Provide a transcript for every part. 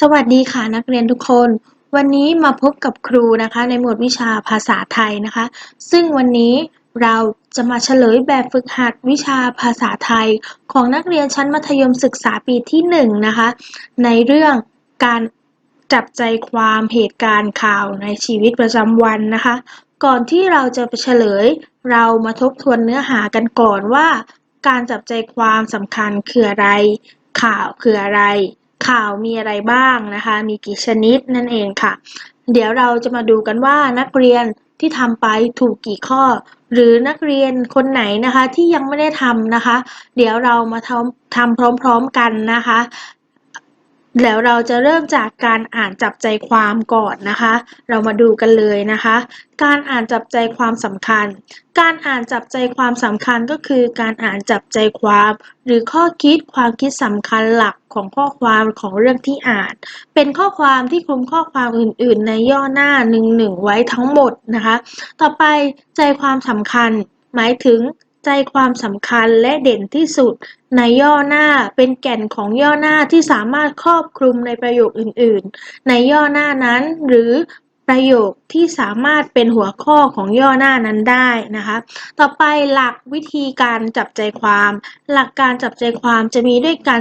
สวัสดีค่ะนักเรียนทุกคน วันนี้มาพบกับครูนะคะในหมวดวิชาภาษาไทยนะคะ ซึ่งวันนี้เราจะมาเฉลยแบบฝึกหัดวิชาภาษาไทย ของนักเรียนชั้นมัธยมศึกษาปีที่1นงนะคะในเรื่องการจับใจความเหตุการณ์ข่าวในชีวิตประจำวันนะคะ ก่อนที่เราจะไปเฉลย เรามาทบทวนเนื้อหากันก่อนว่า การจับใจความสำคัญคืออะไร ข่าวคืออะไร ข่าวมีอะไรบ้างนะคะ มีกี่ชนิดนั่นเองค่ะ เดี๋ยวเราจะมาดูกันว่านักเรียนที่ทำไปถูกกี่ข้อ หรือนักเรียนคนไหนนะคะที่ยังไม่ได้ทำนะคะ เดี๋ยวเรามาทำทำพร้อมๆกันนะคะ แล้วเราจะเริ่มจากการอ่านจับใจความก่อนนะคะ เรามาดูกันเลยนะคะ การอ่านจับใจความสำคัญ การอ่านจับใจความสำคัญก็คือการอ่านจับใจความ หรือข้อคิดความคิดสำคัญหลักของข้อความของเรื่องที่อ่าน เป็นข้อความที่คลุมข้อความอื่น ๆ ในย่อหน้าหนึ่งหนึ่งไว้ทั้งหมดนะคะ ต่อไปใจความสำคัญหมายถึง ใจความสำคัญและเด่นที่สุดในย่อหน้าเป็นแก่นของย่อหน้าที่สามารถครอบคลุมในประโยคอื่น ๆ ในย่อหน้านั้น หรือประโยคที่สามารถเป็นหัวข้อของย่อหน้านั้นได้นะคะ ต่อไปหลักวิธีการจับใจความ หลักการจับใจความจะมีด้วยกัน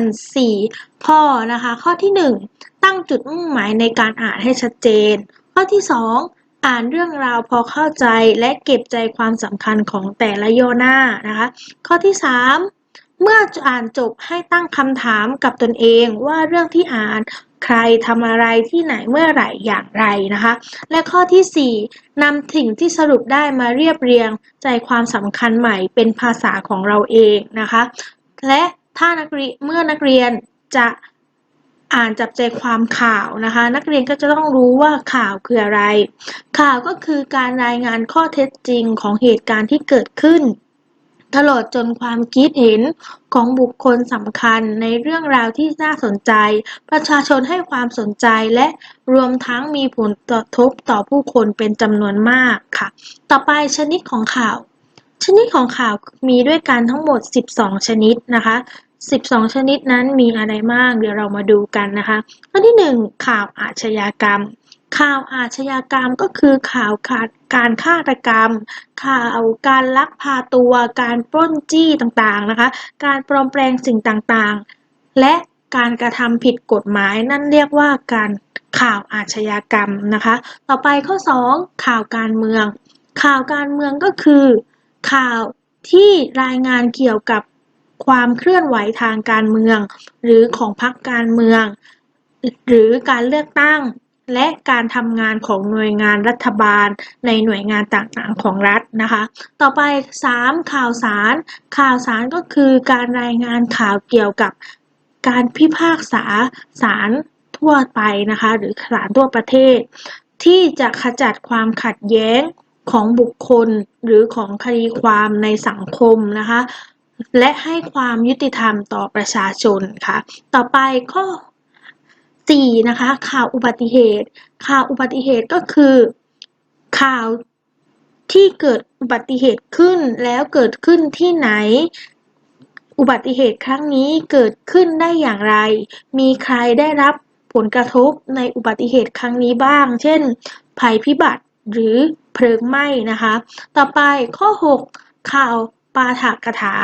4 ข้อนะคะ ข้อที่ 1 ตั้งจุดมุ่งหมายในการอ่านให้ชัดเจน ข้อที่ 2 อ่านเรื่องราวพอเข้าใจและเก็บใจความสำคัญของแต่ละย่อหน้านะคะ ข้อที่ 3 เมื่ออ่านจบให้ตั้งคำถามกับตนเองว่าเรื่องที่อ่านใครทำอะไรที่ไหนเมื่อไหร่อย่างไรนะคะ และข้อที่ 4นำสิ่งที่สรุปได้มาเรียบเรียงใจความสำคัญใหม่เป็นภาษาของเราเองนะคะ และถ้านักเรียนเมื่อนักเรียนจะ อ่านจับใจความข่าวนะคะ นักเรียนก็จะต้องรู้ว่าข่าวคืออะไร ข่าวก็คือการรายงานข้อเท็จจริงของเหตุการณ์ที่เกิดขึ้น ตลอดจนความคิดเห็นของบุคคลสำคัญในเรื่องราวที่น่าสนใจ ประชาชนให้ความสนใจและรวมทั้งมีผลกระทบต่อผู้คนเป็นจำนวนมากค่ะ ต่อไปชนิดของข่าวชนิดของข่าวมีด้วยกันทั้งหมด 12 ชนิดนะคะ 12 ชนิดนั้นมีอะไรบ้าง เดี๋ยวเรามาดูกันนะคะข้อที่ 1 ข่าวอาชญากรรม ข่าวอาชญากรรมก็คือข่าวการฆาตกรรม ข่าวการลักพาตัว การปล้นจี้ต่างๆนะคะ การปลอมแปลงสิ่งต่างๆ และการกระทำผิดกฎหมายนั่นเรียกว่าการข่าวอาชญากรรมนะคะ ต่อไปข้อ 2 ข่าวการเมือง ข่าวการเมืองก็คือ ข่าวที่รายงานเกี่ยวกับ ความเคลื่อนไหวทางการเมือง หรือของพรรคการเมือง หรือการเลือกตั้ง และการทำงานของหน่วยงานรัฐบาล ในหน่วยงานต่างๆของรัฐนะคะ ต่อไป 3. ข่าวสาร ข่าวสารก็คือการรายงานข่าวเกี่ยวกับการพิพากษาศาลทั่วไปนะคะ หรือศาลทั่วประเทศ ที่จะขจัดความขัดแย้งของบุคคลหรือของคดีความในสังคมนะคะ และให้ความยุติธรรมต่อประชาชนค่ะ ต่อไปข้อ 4. นะคะ ข่าวอุบัติเหตุ ข่าวอุบัติเหตุก็คือ ข่าวที่เกิดอุบัติเหตุขึ้นแล้วเกิดขึ้นที่ไหน อุบัติเหตุครั้งนี้เกิดขึ้นได้อย่างไร มีใครได้รับผลกระทบในอุบัติเหตุครั้งนี้บ้าง เช่น ภัยพิบัติหรือเพลิงไหม้นะคะ ต่อไปข้อ 6 ข่าว ปาฐกถา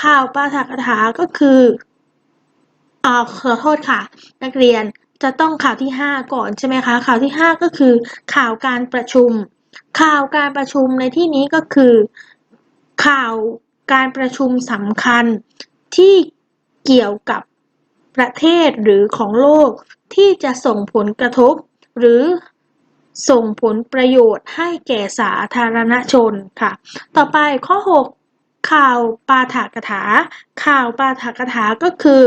ข่าวปาฐกถาก็คืออ่าขอโทษค่ะ นักเรียนจะต้องข่าวที่ 5 ก่อนใช่ไหมคะ ข่าวที่ 5 ก็คือ ข่าวการประชุม ข่าวการประชุมในที่นี้ก็คือ ข่าวการประชุมสำคัญที่เกี่ยวกับประเทศหรือของโลกที่จะส่งผลกระทบ หรือส่งผลประโยชน์ให้แก่สาธารณชนค่ะ ต่อไปข้อ 6 ข่าวปาฐกถา ข่าวปาฐกถาก็คือ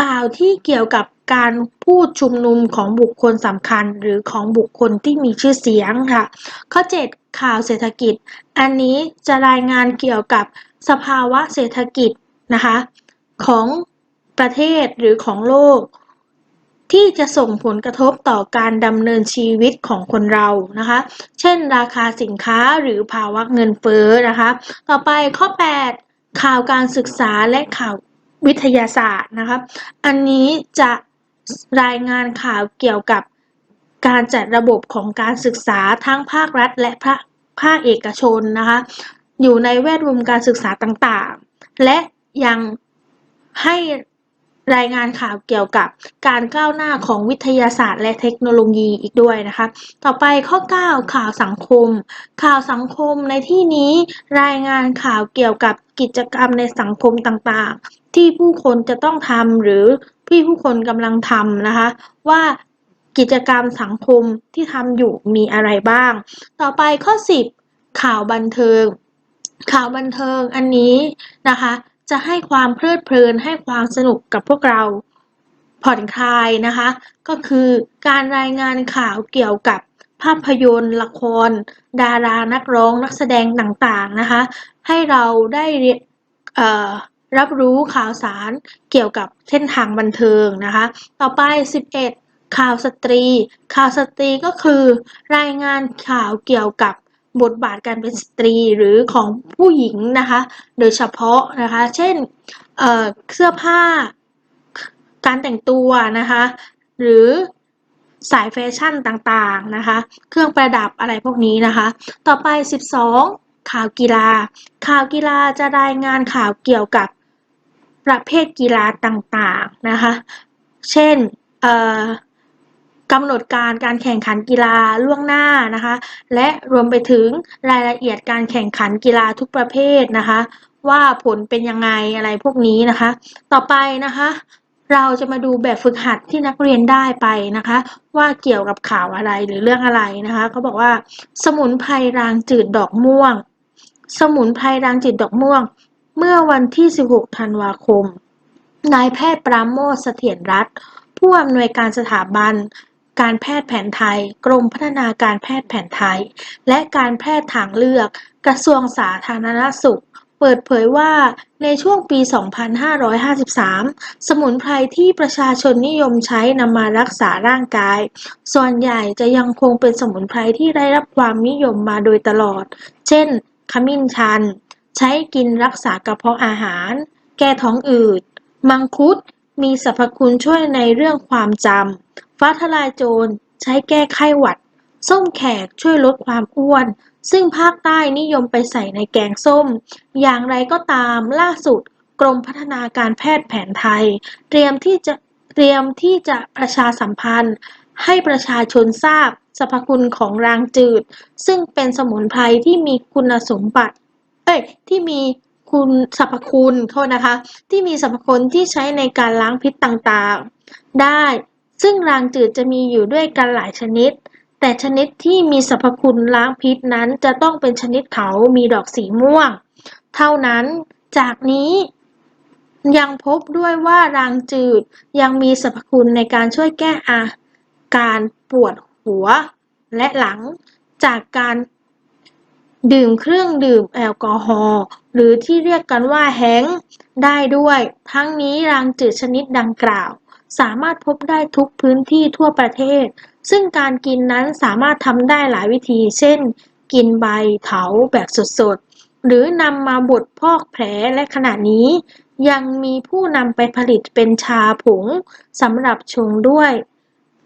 ข่าวที่เกี่ยวกับการพูดชุมนุมของบุคคลสำคัญหรือของบุคคลที่มีชื่อเสียงค่ะ ข้อ 7 ข่าวเศรษฐกิจ อันนี้จะรายงานเกี่ยวกับสภาวะเศรษฐกิจนะคะของประเทศหรือของโลก ที่จะส่งผลกระทบต่อการดำเนินชีวิตของคนเรานะคะ เช่น ราคาสินค้าหรือภาวะเงินเฟ้อนะคะ ต่อไปข้อ 8 ข่าวการศึกษาและข่าววิทยาศาสตร์นะคะอันนี้จะรายงานข่าวเกี่ยวกับการจัดระบบของการศึกษาทั้งภาครัฐและภาคภาคเอกชนนะคะ อยู่ในแวดวงการศึกษาต่างๆ และยังให้ รายงานข่าวเกี่ยวกับการก้าวหน้าของวิทยาศาสตร์ และเทคโนโลยีอีกด้วยนะคะ ต่อไปข้อ 9 ข่าวสังคม ข่าวสังคมในที่นี้รายงานข่าวเกี่ยวกับกิจกรรมในสังคมต่างๆ ที่ผู้คนจะต้องทำหรือที่ผู้คนกำลังทำนะคะ ว่ากิจกรรมสังคมที่ทำอยู่มีอะไรบ้าง ต่อไปข้อ 10 ข่าวบันเทิง ข่าวบันเทิงอันนี้นะคะ จะให้ความเพลิดเพลินให้ความสนุกกับพวกเรา ผ่อนคลายนะคะ ก็คือการรายงานข่าวเกี่ยวกับภาพยนตร์ ละคร ดารานักร้องนักแสดงต่างๆนะคะ ให้เราได้รับรู้ข่าวสารเกี่ยวกับเส้นทางบันเทิงนะคะ ต่อไป 11 ข่าวสตรี ข่าวสตรีก็คือ รายงานข่าวเกี่ยวกับ บทบาทการเป็นสตรีหรือของผู้หญิงนะคะ โดยเฉพาะนะคะ เช่นเอ่อเสื้อผ้า การแต่งตัวนะคะ หรือสายแฟชั่นต่างๆนะคะ เครื่องประดับอะไรพวกนี้นะคะ ต่อไป 12 ข่าวกีฬา ข่าวกีฬาจะรายงานข่าวเกี่ยวกับประเภทกีฬาต่างๆนะคะ เช่น เอ่อ กำหนดการการแข่งขันกีฬาล่วงหน้านะคะ และรวมไปถึงรายละเอียดการแข่งขันกีฬาทุกประเภทนะคะ ว่าผลเป็นยังไงอะไรพวกนี้นะคะ ต่อไปนะคะ เราจะมาดูแบบฝึกหัดที่นักเรียนได้ไปนะคะ ว่าเกี่ยวกับข่าวอะไรหรือเรื่องอะไรนะคะเขาบอกว่าสมุนไพรรางจืดดอกม่วง สมุนไพรรางจืดดอกม่วง เมื่อวันที่ 16 ธันวาคมนายแพทย์ปราโมชเสถียรรัตน์ผู้อำนวยการสถาบัน การแพทย์แผนไทย กรมพัฒนาการแพทย์แผนไทย และการแพทย์ทางเลือก กระทรวงสาธารณสุข เปิดเผยว่าในช่วงปี 2553 สมุนไพรที่ประชาชนนิยมใช้นำมารักษาร่างกาย ส่วนใหญ่จะยังคงเป็นสมุนไพรที่ได้รับความนิยมมาโดยตลอด เช่น ขมิ้นชัน ใช้กินรักษากระเพาะอาหาร แก้ท้องอืด มังคุด มีสรรพคุณช่วยในเรื่องความจำ ฟ้าทะลายโจรใช้แก้ไข้หวัด ส้มแขกช่วยลดความอ้วน ซึ่งภาคใต้นิยมไปใส่ในแกงส้ม อย่างไรก็ตามล่าสุด กรมพัฒนาการแพทย์แผนไทย เตรียมที่จะเตรียมที่จะประชาสัมพันธ์ ให้ประชาชนทราบสรรพคุณของรางจืด ซึ่งเป็นสมุนไพรที่มีคุณสมบัติ เอ้ย ที่มีคุณสรรพคุณโทษนะคะ ที่มีสรรพคุณที่ใช้ในการล้างพิษต่างๆ ได้ ซึ่งรางจืดจะมีอยู่ด้วยกันหลายชนิด แต่ชนิดที่มีสรรพคุณล้างพิษนั้นจะต้องเป็นชนิดเขามีดอกสีม่วง เท่านั้น จากนี้ยังพบด้วยว่ารางจืดยังมีสรรพคุณในการช่วยแก้อาการปวดหัว และหลังจากการดื่มเครื่องดื่มแอลกอฮอล์หรือที่เรียกกันว่าแฮงได้ด้วย ทั้งนี้รางจืดชนิดดังกล่าว สามารถพบได้ทุกพื้นที่ทั่วประเทศ ซึ่งการกินนั้นสามารถทำได้หลายวิธี เช่น กินใบเถาแบบสดๆ หรือนำมาบดพอกแผลและขณะนี้ ยังมีผู้นำไปผลิตเป็นชาผงสำหรับชงด้วย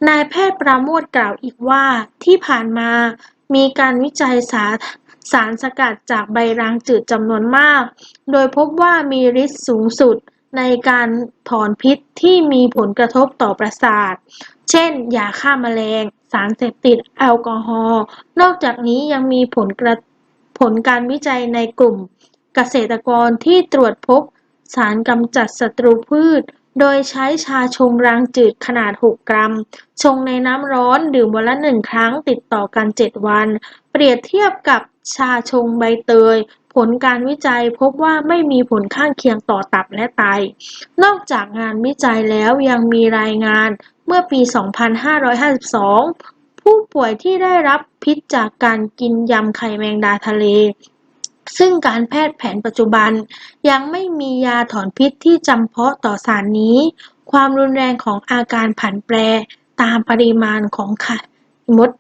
นายแพทย์ปราโมทกล่าวอีกว่าที่ผ่านมามีการวิจัยสารสารสกัดจากใบรางจืดจำนวนมาก โดยพบว่ามีฤทธิ์สูงสุด ในการถอนพิษที่มีผลกระทบต่อประสาท เช่น ยาฆ่าแมลง สารเสพติด แอลกอฮอล์ นอกจากนี้ยังมีผลกระผลการวิจัยในกลุ่มเกษตรกรที่ตรวจพบสารกำจัดศัตรูพืช โดยใช้ชาชงรางจืดขนาด 6 กรัม ชงในน้ำร้อนดื่มวันละหนึ่งครั้งติดต่อกัน 7 วัน เปรียบเทียบกับชาชงใบเตย ผลการวิจัยพบว่าไม่มีผลข้างเคียงต่อตับและไต นอกจากงานวิจัยแล้วยังมีรายงานเมื่อปี 2552 ผู้ป่วยที่ได้รับพิษจากการกินยำไข่แมงดาทะเล ซึ่งการแพทย์แผนปัจจุบัน ยังไม่มียาถอนพิษที่จำเพาะต่อสารนี้ ความรุนแรงของอาการผันแปรตามปริมาณของไข่มด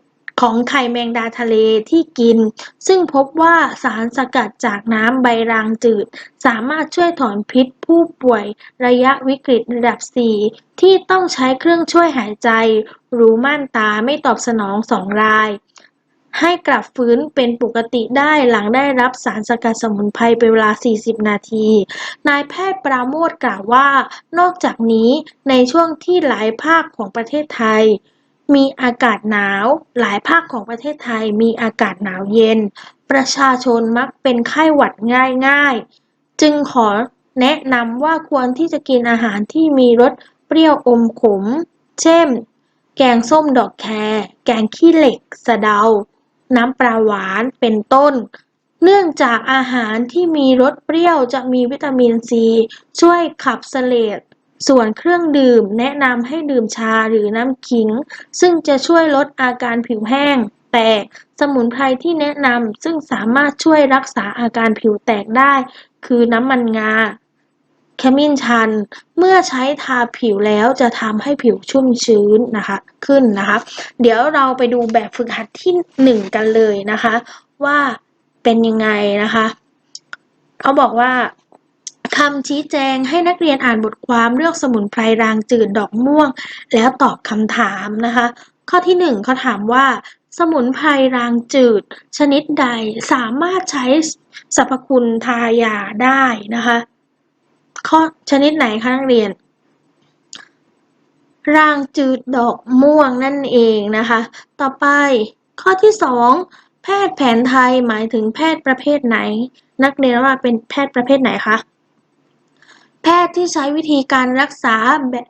ของไข่แมงดาทะเลที่กิน ซึ่งพบว่าสารสกัดจากน้ำใบรางจืด สามารถช่วยถอนพิษผู้ป่วยระยะวิกฤตระดับ 4 ที่ต้องใช้เครื่องช่วยหายใจ รูม่านตาไม่ตอบสนองสองราย ให้กลับฟื้นเป็นปกติได้หลังได้รับสารสกัดสมุนไพรเป็นเวลา 40 นาที นายแพทย์ปราโมทกล่าวว่า นอกจากนี้ในช่วงที่หลายภาคของประเทศไทย มีอากาศหนาว หลายภาคของประเทศไทยมีอากาศหนาวเย็น ประชาชนมักเป็นไข้หวัดง่าย ๆ จึงขอแนะนำว่าควรที่จะกินอาหารที่มีรสเปรี้ยวอมขม เช่น แกงส้มดอกแครแกงขี้เหล็ก สะเดา น้ำปลาหวานเป็นต้น เนื่องจากอาหารที่มีรสเปรี้ยวจะมีวิตามินซี ช่วยขับเสลด ส่วนเครื่องดื่ม แนะนำให้ดื่มชาหรือน้ำขิง ซึ่งจะช่วยลดอาการผิวแห้ง แตก สมุนไพรที่แนะนำซึ่งสามารถช่วยรักษาอาการผิวแตกได้ คือน้ำมันงาขมิ้นชัน เมื่อใช้ทาผิวแล้วจะทำให้ผิวชุ่มชื้นนะคะขึ้นนะคะ เดี๋ยวเราไปดูแบบฝึกหัดที่หนึ่งกันเลยนะคะ ว่าเป็นยังไงนะคะ เขาบอกว่า คำชี้แจงให้นักเรียนอ่านบทความเรื่องสมุนไพรรางจืดดอกม่วง แล้วตอบคำถามนะคะ ข้อที่หนึ่งเขาถามว่า สมุนไพรรางจืด ชนิดใดสามารถใช้สรรพคุณทายาได้นะคะ ข้อชนิดไหนคะนักเรียนรางจืดดอกม่วงนั่นเองนะคะ ต่อไปข้อที่สองแพทย์แผนไทยหมายถึงแพทย์ประเภทไหน นักเรียนว่าเป็นแพทย์ประเภทไหนคะ แพทย์ที่ใช้วิธีการรักษาแบบ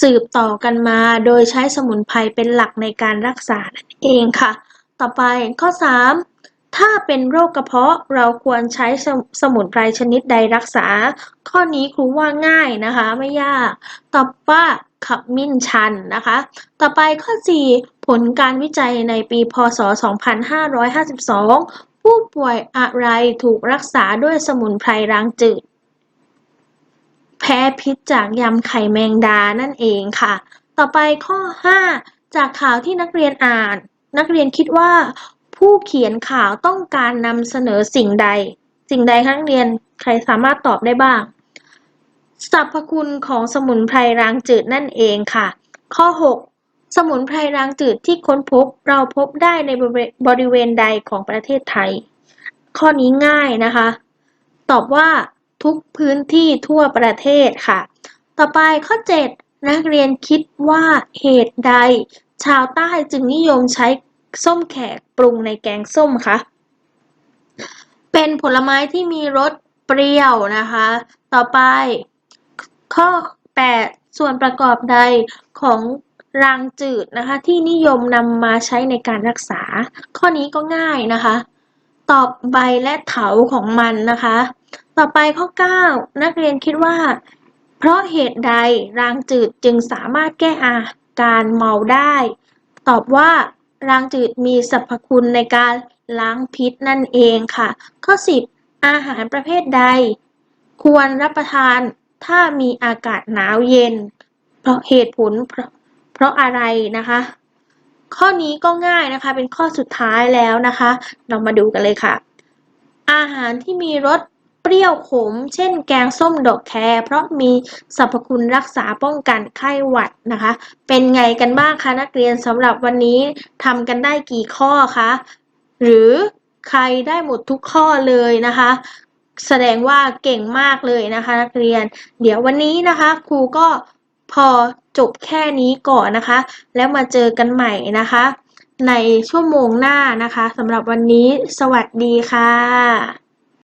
สืบต่อกันมา โดยใช้สมุนไพรเป็นหลักในการรักษานั่นเองค่ะ ต่อไปข้อ 3 ถ้าเป็นโรคกระเพาะเราควรใช้สมสมุนไพรชนิดใดรักษา ข้อนี้ครูว่าง่ายนะคะไม่ยาก ตอบว่าขับมิ้นชันนะคะ ต่อไปข้อ 4 ผลการวิจัยในปี พศ 2552 ผู้ป่วยอะไรถูกรักษาด้วยสมุนไพรรางจืด แพ้พิษจากยำไข่แมงดานั่นเองค่ะ ต่อไปข้อ 5 จากข่าวที่นักเรียนอ่าน นักเรียนคิดว่า ผู้เขียนข่าวต้องการนำเสนอสิ่งใด สิ่งใดคะนักเรียนใครสามารถตอบได้บ้างสรรพคุณของสมุนไพรรางจืดนั่นเองค่ะ ข้อ 6 สมุนไพรรางจืดที่ค้นพบเราพบได้ในบริเวณบริเวณใดของประเทศไทย ข้อนี้ง่ายนะคะ ตอบว่า ทุกพื้นที่ทั่วประเทศค่ะ ต่อไปข้อ 7 นักเรียนคิดว่าเหตุใด ชาวใต้จึงนิยมใช้ส้มแขกปรุงในแกงส้มคะเป็นผลไม้ที่มีรสเปรี้ยวนะคะ ต่อไป ข้อ 8 ส่วนประกอบใดของรางจืดนะคะที่นิยมนำมาใช้ในการรักษา ข้อนี้ก็ง่ายนะคะ ตอบใบและเถาของมันนะคะ ต่อไปข้อ 9 นักเรียนคิดว่า เพราะเหตุใดรางจืดจึงสามารถแก้อาการเมาได้ ตอบว่ารางจืดมีสรรพคุณในการล้างพิษนั่นเองค่ะ ข้อ 10 อาหารประเภทใด ควรรับประทานถ้ามีอากาศหนาวเย็น เพราะเหตุผลเพราะเพราะอะไรนะคะ ข้อนี้ก็ง่ายนะคะ เป็นข้อสุดท้ายแล้วนะคะ เรามาดูกันเลยค่ะ อาหารที่มีรสเปรี้ยวขม เช่น แกงส้มดอกแครเพราะมีสรรพคุณรักษาป้องกันไข้หวัดนะคะ เป็นไงกันบ้างคะนักเรียนสำหรับวันนี้ทำกันได้กี่ข้อคะหรือใครได้หมดทุกข้อเลยนะคะ แสดงว่าเก่งมากเลยนะคะ นักเรียน เดี๋ยววันนี้นะคะ ครูก็พอ จบแค่นี้ก่อนนะคะ แล้วมาเจอกันใหม่นะคะ ในชั่วโมงหน้านะคะสำหรับวันนี้สวัสดีค่ะ